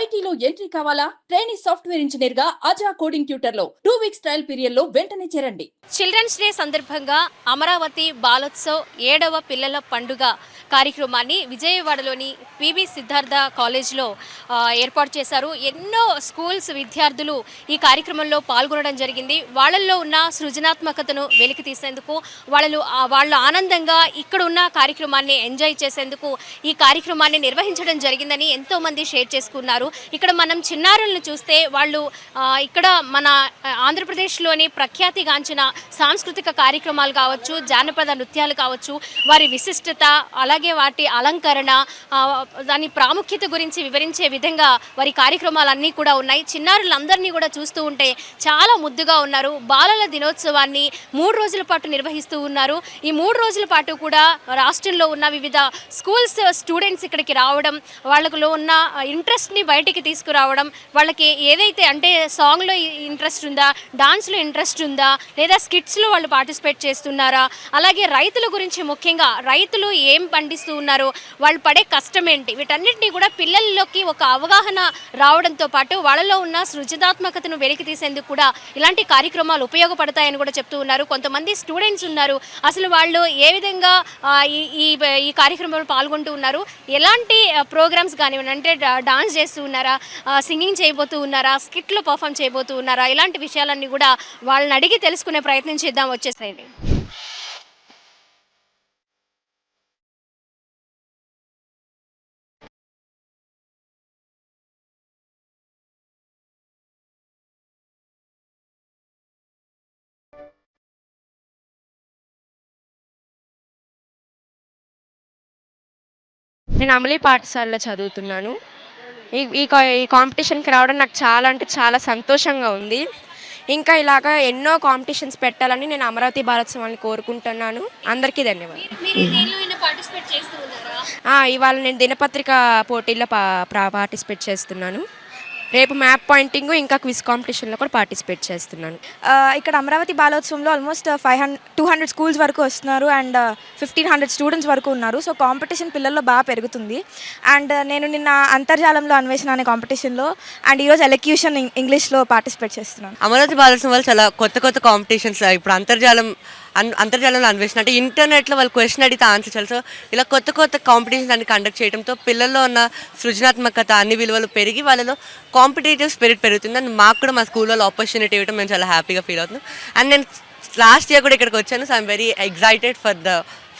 ఐటీలో ఎంట్రీ కావాలా? Training software ఇంజనీర్గా అజా కోడింగ్ ట్యూటర్లో టూ వీక్స్ ట్రయల్ పీరియడ్లో వెంటనే చేరండి. చిల్డ్రన్స్ డే సందర్భంగా అమరావతి బాలోత్సవ్ ఏడవ పిల్లల పండుగ కార్యక్రమాన్ని విజయవాడలోని పివి సిద్ధార్థ కాలేజ్లో ఏర్పాటు చేశారు. ఎన్నో స్కూల్స్ విద్యార్థులు ఈ కార్యక్రమంలో పాల్గొనడం జరిగింది. వాళ్ళల్లో ఉన్న సృజనాత్మకతను వెలికి తీసేందుకు వాళ్ళు వాళ్ళు ఆనందంగా ఇక్కడ ఉన్న కార్యక్రమాన్ని ఎంజాయ్ చేసేందుకు ఈ కార్యక్రమాన్ని నిర్వహించడం జరిగిందని ఎంతోమంది షేర్ చేసుకున్నారు. ఇక్కడ మనం చిన్నారులను చూస్తే వాళ్ళు ఇక్కడ మన ఆంధ్రప్రదేశ్లోని ప్రఖ్యాతిగాంచిన సాంస్కృతిక కార్యక్రమాలు కావచ్చు జానపద నృత్యాలు కావచ్చు వారి విశిష్టత అలాగే వాటి అలంకరణ దాని ప్రాముఖ్యత గురించి వివరించే విధంగా వారి కార్యక్రమాలన్నీ కూడా ఉన్నాయి. చిన్నారులందరినీ కూడా చూస్తూ ఉంటే చాలా ముద్దుగా ఉన్నారు. బాలల దినోత్సవాన్ని మూడు రోజుల పాటు నిర్వహిస్తూ ఉన్నారు. ఈ మూడు రోజుల పాటు కూడా రాష్ట్రంలో ఉన్న వివిధ స్కూల్స్ స్టూడెంట్స్ ఇక్కడికి రావడం వాళ్ళలో ఉన్న ఇంట్రెస్ట్ని బయటికి తీసుకురావడం వాళ్ళకి ఏదైతే అంటే సాంగ్లో ఇంట్రెస్ట్ ఉందా డాన్స్లో ఇంట్రెస్ట్ ఉందా లేదా స్కిట్స్లో వాళ్ళు పార్టిసిపేట్ చేస్తున్నారా అలాగే రైతుల గురించి ముఖ్యంగా రైతులు ఏం పండిస్తూ ఉన్నారు వాళ్ళు పడే కష్టం ఏంటి వీటన్నిటిని కూడా పిల్లల్లోకి ఒక అవగాహన రావడంతో పాటు వాళ్ళలో ఉన్న సృజనాత్మకతను వెలికి తీసేందుకు కూడా ఇలాంటి కార్యక్రమాలు ఉపయోగపడతాయని కూడా చెప్తూ ఉన్నారు. కొంతమంది స్టూడెంట్స్ ఉన్నారు అసలు వాళ్ళు ఏ విధంగా ఈ ఈ ఈ కార్యక్రమంలో పాల్గొంటూ ఉన్నారు ఎలాంటి ప్రోగ్రామ్స్ కానివ్వండి అంటే డాన్స్ చేసి చేస్తూ ఉన్నారా? సింగింగ్ చేయబోతూ ఉన్నారా? స్కిట్లు పర్ఫామ్ చేయబోతూ ఉన్నారా? ఇలాంటి విషయాలన్నీ కూడా వాళ్ళని అడిగి తెలుసుకునే ప్రయత్నం చేద్దాం వచ్చేసేయండి. నేను అమలీ పాఠశాలలో చదువుతున్నాను. ఈ ఈ కాంపిటీషన్కి రావడం నాకు చాలా అంటే చాలా సంతోషంగా ఉంది. ఇంకా ఇలాగా ఎన్నో కాంపిటీషన్స్ పెట్టాలని నేను అమరావతి భారతోత్సవాన్ని కోరుకుంటున్నాను. అందరికీ ధన్యవాదాలు. ఇవాళ నేను దినపత్రిక పోటీల్లో పా ప్రా- పార్టిసిపేట్ చేస్తున్నాను. రేపు మ్యాప్ పాయింటింగ్ ఇంకా క్విజ్ కాంపిటీషన్లో కూడా పార్టిసిపేట్ చేస్తున్నాను. ఇక్కడ Amaravati బాలోత్సవంలో almost five hundred two hundred schools వరకు వస్తున్నారు అండ్ ఫిఫ్టీన్ హండ్రెడ్ స్టూడెంట్స్ వరకు ఉన్నారు. సో కాంపిటీషన్ పిల్లల్లో బాగా పెరుగుతుంది. అండ్ నేను నిన్న అంతర్జాలంలో అన్వేషణ అనే కాంపిటీషన్లో అండ్ ఈరోజు ఎలక్యూషన్ ఇంగ్లీష్లో పార్టిసిపేట్ చేస్తున్నాను. అమరావతి బాలసం వల్ల చాలా కొత్త కొత్త కాంపిటీషన్స్ ఇప్పుడు అంతర్జాలం అన్- అంతర్జాలంలో అన్వేషణ. అంటే ఇంటర్నెట్లో వాళ్ళు క్వశ్చన్ అడిగితే ఆన్సర్ చేయాలి. సో ఇలా కొత్త కొత్త కాంపిటీషన్స్ అన్ని కండక్ట్ చేయడంతో పిల్లల్లో ఉన్న సృజనాత్మకత అన్ని విలువలు పెరిగి వాళ్ళలో కాంపిటేటివ్ స్పిరిట్ పెరుగుతుంది. అండ్ మాకు కూడా మా స్కూల్లో ఆపర్చునిటీ ఇవ్వడం మేము చాలా హ్యాపీగా ఫీల్ అవుతున్నాం. అండ్ నేను లాస్ట్ ఇయర్ కూడా ఇక్కడికి వచ్చాను. So I'm very excited for the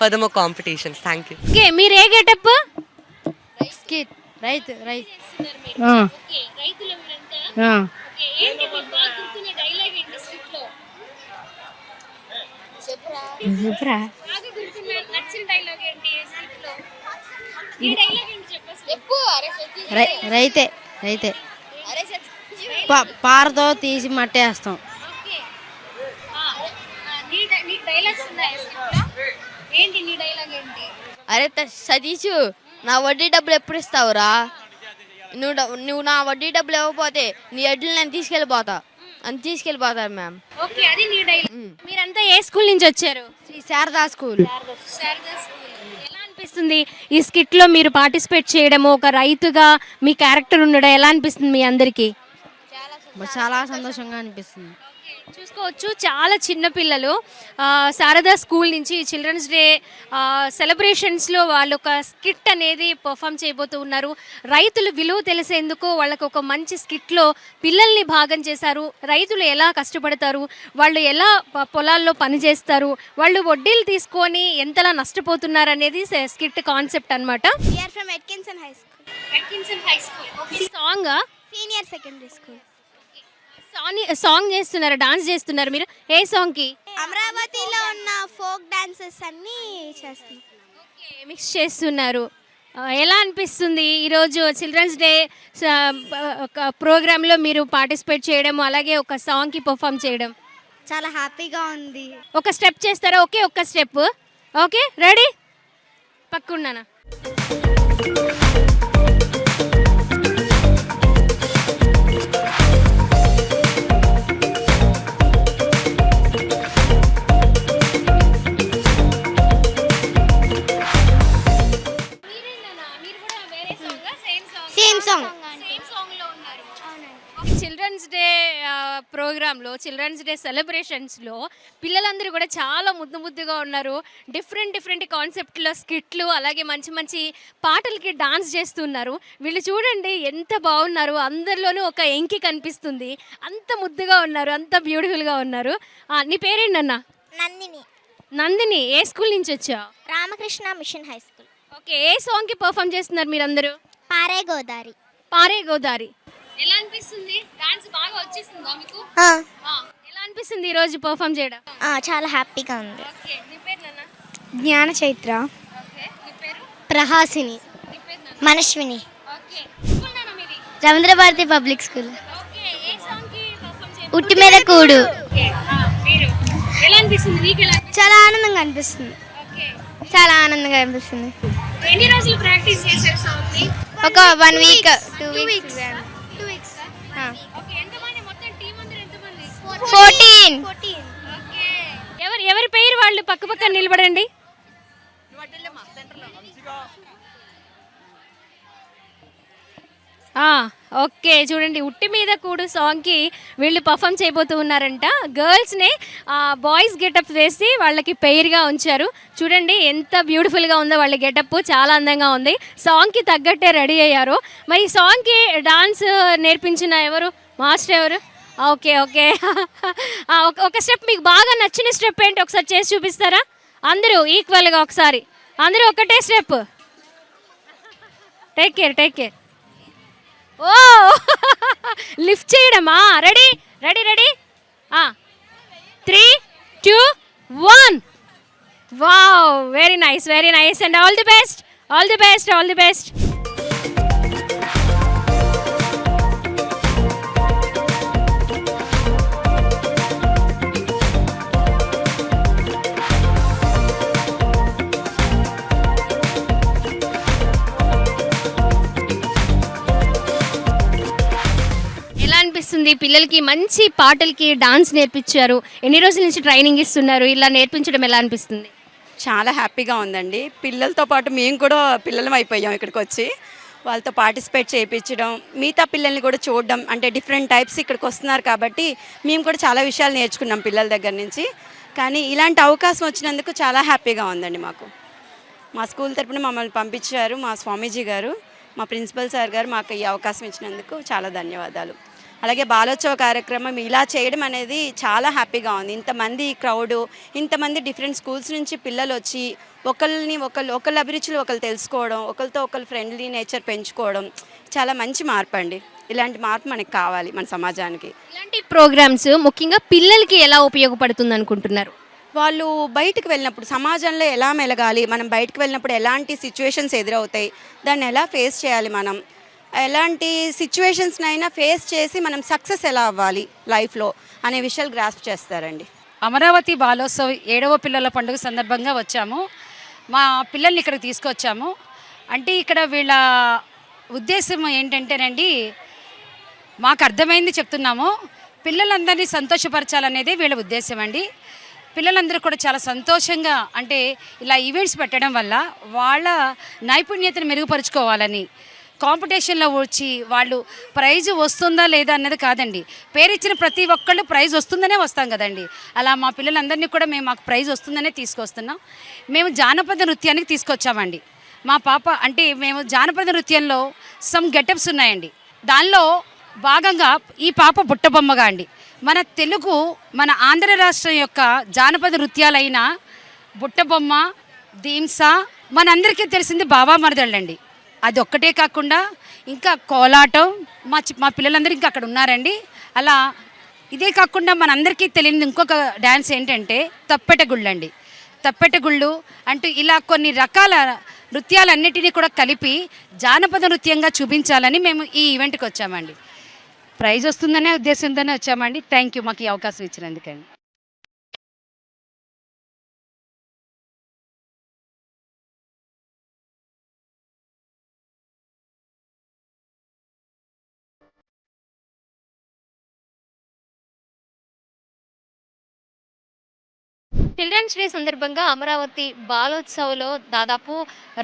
for the మో కాంపిటీషన్స్ థ్యాంక్ యూ ఓకే మీరు ఏ గెటప్ స్కిట్ రైతు రైతు రైతులు లో? ఏంటి నీ డైలాగ్ ఏంటి అరే సతీషు నా వడ్డీ డబ్బులు ఎప్పుడు ఇస్తావురా? నువ్వు నువ్వు నా వడ్డీ డబ్బులు ఇవ్వకపోతే నీ ఎడ్లు నేను తీసుకెళ్ళిపోతా. అని తీసుకెళ్ళిపోతారు మ్యామ్. ఓకే అది నీ డైలాగ్ మీరంతా ఏ స్కూల్ నుంచి వచ్చారు? శ్రీ శారదా స్కూల్. శారదా స్కూల్. ఎలా అనిపిస్తుంది? ఈ స్కిట్లో మీరు పార్టిసిపేట్ చేయడము ఒక రైతుగా మీ క్యారెక్టర్ ఉండడం ఎలా అనిపిస్తుంది మీ అందరికీ? చాలా సంతోషంగా అనిపిస్తుంది. చూసుకోవచ్చు. చాలా చిన్న పిల్లలు. శారదా స్కూల్ నుంచి చిల్డ్రన్స్ డే సెలబ్రేషన్స్లో వాళ్ళు ఒక స్కిట్ అనేది పర్ఫామ్ చేయబోతూ ఉన్నారు. రైతులు విలువ తెలిసేందుకు వాళ్ళకు ఒక మంచి స్కిట్లో పిల్లల్ని భాగం చేశారు. రైతులు ఎలా కష్టపడతారు? వాళ్ళు ఎలా పొలాల్లో పనిచేస్తారు వాళ్ళు వడ్డీలు తీసుకొని ఎంతలా నష్టపోతున్నారు అనేది స్కిట్ కాన్సెప్ట్ అనమాట high school song senior secondary school. Song చేస్తున్నారు డాన్స్ చేస్తున్నారు మీరు. ఏ సాంగ్కి అమరావతిలో ఉన్న ఫోక్ డాన్సెస్ అన్నీ చేస్తున్నాం. మిక్స్ చేస్తున్నారు. ఎలా అనిపిస్తుంది ఈరోజు చిల్డ్రన్స్ డే ఒక ప్రోగ్రాంలో మీరు పార్టిసిపేట్ చేయడం అలాగే ఒక సాంగ్కి పర్ఫామ్ చేయడం? చాలా హ్యాపీగా ఉంది. ఒక స్టెప్ చేస్తారా? ఓకే ఒక్క step. Okay ready? పక్కున్నానా children's day సెలబ్రేషన్స్లో పిల్లలందరూ కూడా చాలా ముద్దు ముద్దుగా ఉన్నారు. డిఫరెంట్ డిఫరెంట్ కాన్సెప్ట్లో స్కిట్లు అలాగే మంచి మంచి పాటలకి డాన్స్ చేస్తున్నారు. వీళ్ళు చూడండి ఎంత బాగున్నారు. అందరిలోనూ ఒక ఎంకి కనిపిస్తుంది. అంత ముద్దుగా ఉన్నారు అంత బ్యూటిఫుల్గా ఉన్నారు. ఆ, నీ పేరేంటన్నా నందిని. నందిని ఏ స్కూల్ నుంచి వచ్చావు? Ramakrishna mission high school. Okay ఏ సాంగ్కి పర్ఫామ్ చేస్తున్నారు మీరందరూ? పారే గోదావరి పారే గోదారి. ఎలా అనిపిస్తుంది? డాన్స్ బాగా వచ్చేస్తుందా మీకు? అనిపిస్తుంది ఈ రోజు పర్ఫామ్ చేయడం? ఆ, చాలా హ్యాపీగా ఉంది. ఓకే నీ పేరు నాన్న? జ్ఞాన చైత్ర. ఓకే నీ పేరు? ప్రహాసిని. నీ పేరు నాన్న? మనస్విని ఓకే స్కూల్ నాన్న మీది? Ravindra Bharati public school. Okay ఏ సాంగ్కి పర్ఫామ్ చేయాలి ఉట్టి మీద కూడు? చాలా ఆనందంగా అనిపిస్తుంది. ఓకే చాలా ఆనందంగా అనిపిస్తుంది. ఎన్ని రోజులు ప్రాక్టీస్ చేశారు సాంగ్ని? ఒక one week two weeks fourteen ఎవరు ఎవరి పేరు వాళ్ళు పక్క పక్క నిలబడండి? ఓకే చూడండి ఉట్టి మీద కూడు సాంగ్కి వీళ్ళు పర్ఫామ్ చేయబోతూ ఉన్నారంట. గర్ల్స్ని బాయ్స్ గెటప్ వేసి వాళ్ళకి పెయిర్గా ఉంచారు. చూడండి ఎంత బ్యూటిఫుల్గా ఉందో వాళ్ళ గెటప్ చాలా అందంగా ఉంది. సాంగ్కి తగ్గట్టే రెడీ అయ్యారు. మరి సాంగ్కి డాన్స్ నేర్పించిన ఎవరు? మాస్టర్ ఎవరు? Okay okay. ఒక- ఒక స్టెప్ మీకు బాగా నచ్చిన స్టెప్ ఏంటి? ఒకసారి చేసి చూపిస్తారా? అందరూ ఈక్వల్గా ఒకసారి. అందరూ ఒకటే step. Take care take care ఓ! లిఫ్ట్ చేయడమా? Ready ready ready three two one wow very nice very nice and all the best all the best all the best ఉంది పిల్లలకి మంచి పాటలకి డాన్స్ నేర్పించారు. ఎన్ని రోజుల నుంచి ట్రైనింగ్ ఇస్తున్నారు? ఇలా నేర్పించడం ఎలా అనిపిస్తుంది? చాలా హ్యాపీగా ఉందండి. పిల్లలతో పాటు మేము కూడా పిల్లలం అయిపోయాం ఇక్కడికి వచ్చి వాళ్ళతో పార్టిసిపేట్ చేయించడం మిగతా పిల్లల్ని కూడా చూడడం అంటే డిఫరెంట్ టైప్స్ ఇక్కడికి వస్తున్నారు కాబట్టి మేము కూడా చాలా విషయాలు నేర్చుకున్నాం పిల్లల దగ్గర నుంచి. కానీ ఇలాంటి అవకాశం వచ్చినందుకు చాలా హ్యాపీగా ఉందండి మాకు. మా స్కూల్ తరపున మమ్మల్ని పంపించారు మా స్వామీజీ గారు మా ప్రిన్సిపల్ సార్ గారు మాకు ఈ అవకాశం ఇచ్చినందుకు చాలా ధన్యవాదాలు. అలాగే బాలోత్సవ కార్యక్రమం ఇలా చేయడం అనేది చాలా హ్యాపీగా ఉంది. ఇంతమంది క్రౌడ్ ఇంతమంది డిఫరెంట్ స్కూల్స్ నుంచి పిల్లలు వచ్చి ఒకరిని ఒకళ్ళు ఒకళ్ళ అభిరుచులు ఒకళ్ళు తెలుసుకోవడం ఒకరితో ఒకళ్ళు ఫ్రెండ్లీ నేచర్ పెంచుకోవడం చాలా మంచి మార్పు అండి ఇలాంటి మార్పు మనకి కావాలి మన సమాజానికి. ఇలాంటి ప్రోగ్రామ్స్ ముఖ్యంగా పిల్లలకి ఎలా ఉపయోగపడుతుంది అనుకుంటున్నారు వాళ్ళు బయటకు వెళ్ళినప్పుడు సమాజంలో ఎలా మెలగాలి మనం బయటకు వెళ్ళినప్పుడు ఎలాంటి సిచ్యువేషన్స్ ఎదురవుతాయి దాన్ని ఎలా ఫేస్ చేయాలి మనం? ఎలాంటి సిచ్యువేషన్స్నైనా ఫేస్ చేసి మనం సక్సెస్ ఎలా అవ్వాలి లైఫ్లో అనే విషయాలు గ్రాస్ప్ చేస్తారండి. అమరావతి బాలోత్సవ్ ఏడవ పిల్లల పండుగ సందర్భంగా వచ్చాము. మా పిల్లల్ని ఇక్కడికి తీసుకొచ్చాము. అంటే ఇక్కడ వీళ్ళ ఉద్దేశం ఏంటంటేనండి మాకు అర్థమైంది చెప్తున్నాము. పిల్లలందరినీ సంతోషపరచాలనేదే వీళ్ళ ఉద్దేశం అండి. పిల్లలందరూ కూడా చాలా సంతోషంగా అంటే ఇలా ఈవెంట్స్ పెట్టడం వల్ల వాళ్ళ నైపుణ్యతను మెరుగుపరుచుకోవాలని కాంపిటీషన్లో వచ్చి వాళ్ళు ప్రైజ్ వస్తుందా లేదా అన్నది కాదండి. పేరిచ్చిన ప్రతి ఒక్కళ్ళు ప్రైజ్ వస్తుందనే వస్తాం కదండి. అలా మా పిల్లలందరినీ కూడా మేము మాకు ప్రైజ్ వస్తుందనే తీసుకొస్తున్నాం. మేము జానపద నృత్యానికి తీసుకొచ్చామండి. మా పాప అంటే మేము జానపద నృత్యంలో సమ్ గెటప్స్ ఉన్నాయండి. దానిలో భాగంగా ఈ పాప బుట్టబొమ్మగా అండి. మన తెలుగు మన ఆంధ్ర రాష్ట్రం యొక్క జానపద నృత్యాలైన బుట్టబొమ్మ దీంస మనందరికీ తెలిసింది బాబా మరదళ్ళండి. అది ఒక్కటే కాకుండా ఇంకా కోలాటం మా మా పిల్లలందరూ ఇంకా అక్కడ ఉన్నారండి. అలా ఇదే కాకుండా మనందరికీ తెలియని ఇంకొక డ్యాన్స్ ఏంటంటే తప్పెట గుళ్ళండి. తప్పెట గుళ్ళు అంటూ ఇలా కొన్ని రకాల నృత్యాలన్నిటినీ కూడా కలిపి జానపద నృత్యంగా చూపించాలని మేము ఈ ఈవెంట్కి వచ్చామండి. ప్రైజ్ వస్తుందనే ఉద్దేశంతోనే వచ్చామండి. థ్యాంక్ యూ మాకు ఈ అవకాశం ఇచ్చినందుకండి. చిల్డ్రన్స్ డే సందర్భంగా అమరావతి బాలోత్సవ్లో దాదాపు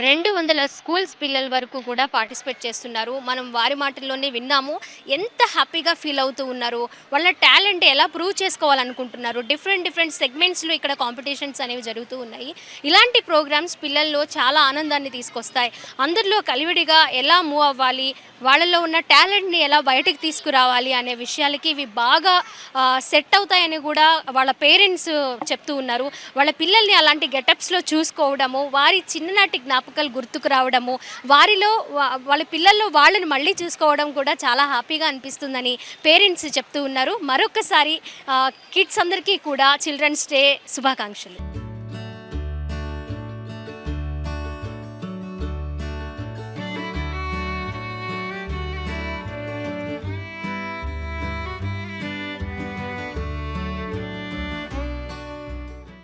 రెండు వందల స్కూల్స్ పిల్లల వరకు కూడా పార్టిసిపేట్ చేస్తున్నారు. మనం వారి మాటల్లోనే విన్నాము ఎంత హ్యాపీగా ఫీల్ అవుతూ ఉన్నారు. వాళ్ళ టాలెంట్ ఎలా ప్రూవ్ చేసుకోవాలనుకుంటున్నారు. డిఫరెంట్ డిఫరెంట్ సెగ్మెంట్స్లో ఇక్కడ కాంపిటీషన్స్ అనేవి జరుగుతూ ఉన్నాయి. ఇలాంటి ప్రోగ్రామ్స్ పిల్లల్లో చాలా ఆనందాన్ని తీసుకొస్తాయి. అందరిలో కలివిడిగా ఎలా మూవ్ అవ్వాలి వాళ్ళలో ఉన్న టాలెంట్ని ఎలా బయటకు తీసుకురావాలి అనే విషయాలకి ఇవి బాగా సెట్ అవుతాయని కూడా వాళ్ళ పేరెంట్స్ చెప్తూ ఉన్నారు. వాళ్ళ పిల్లల్ని అలాంటి గెటప్స్లో చూసుకోవడము వారి చిన్ననాటి జ్ఞాపకాలు గుర్తుకు రావడము వారిలో వాళ్ళ పిల్లల్లో వాళ్ళని మళ్ళీ చూసుకోవడం కూడా చాలా హ్యాపీగా అనిపిస్తుందని పేరెంట్స్ చెప్తూ ఉన్నారు. మరొకసారి కిడ్స్ అందరికీ కూడా చిల్డ్రన్స్ డే శుభాకాంక్షలు.